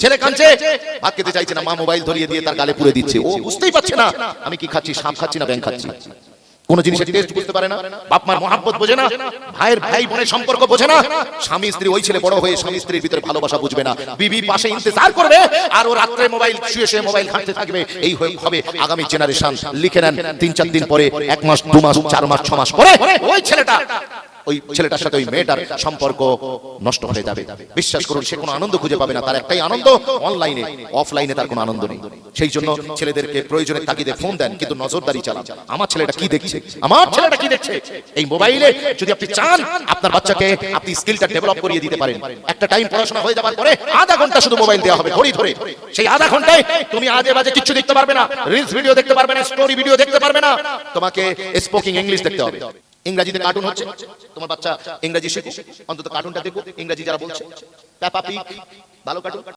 ছেলে কাঁদছে, ভাত খেতে চাইছে না, মা মোবাইল ধরিয়ে দিয়ে তার গালে পুরে দিচ্ছে। ও বুঝতেই পারছে না, আমি কি খাচ্ছি সাপ খাচ্ছি না ব্যাং খাচ্ছি? কোন জিনিসের টেস্ট বুঝতে পারে না, বাপ মার মহাব্বত বোঝে না, ভাইয়ের ভাই বোনের সম্পর্ক বোঝে না, স্বামী, স্ত্রী ওই ছেলে বড় হয়ে স্বামী, স্ত্রীর ভিতরে ভালোবাসা বুঝবে না, বিবি পাশে ইন্তজার করবে, আর ও রাত্রে মোবাইল শুয়ে শুয়ে মোবাইল ঘাঁটতে থাকবে, এই হয়ে- হবে আগামী জেনারেশন লিখে নেন, তিন, চার দিন পরে, এক মাস, দু মাস, চার মাস, ছ মাস পরে, ওই ছেলেটা ওই ছেলেটার সাথে ওই মেয়েটার সম্পর্ক নষ্ট হয়ে যাবে। বিশ্বাস করুন, সে কোনো আনন্দ খুঁজে পাবে না। তার একটাই আনন্দ অনলাইনে অফলাইনে তার কোনো আনন্দ নেই। সেই জন্য ছেলেদেরকে প্রয়োজনের তাগিদে ফোন দেন, কিন্তু নজরদারি চালান। আমার ছেলেটা কি দেখছে? আমার ছেলেটা কি দেখছে? এই মোবাইলে যদি আপনি চান, আপনার বাচ্চাকে আপনি স্কিলটা ডেভেলপ করিয়ে দিতে পারেন। একটা টাইম পড়াশোনা হয়ে যাবার পরে আধা ঘণ্টা শুধু মোবাইল দেওয়া হবে, ঘড়ি ধরে। সেই আধা ঘন্টায় তুমি আজে বাজে কিছু দেখতে পারবে না। রিলস ভিডিও দেখতে পারবে না স্টোরি ভিডিও দেখতে পারবে না। তোমাকে স্পোকিং ইংলিশ দেখতে হবে। ইংরেজিতে কার্টুন হচ্ছে। তোমার বাচ্চা ইংরেজি শিখুক, অন্তত কার্টুনটা দেখুক, ইংরেজি যারা বলছে। ভালো কার্টুন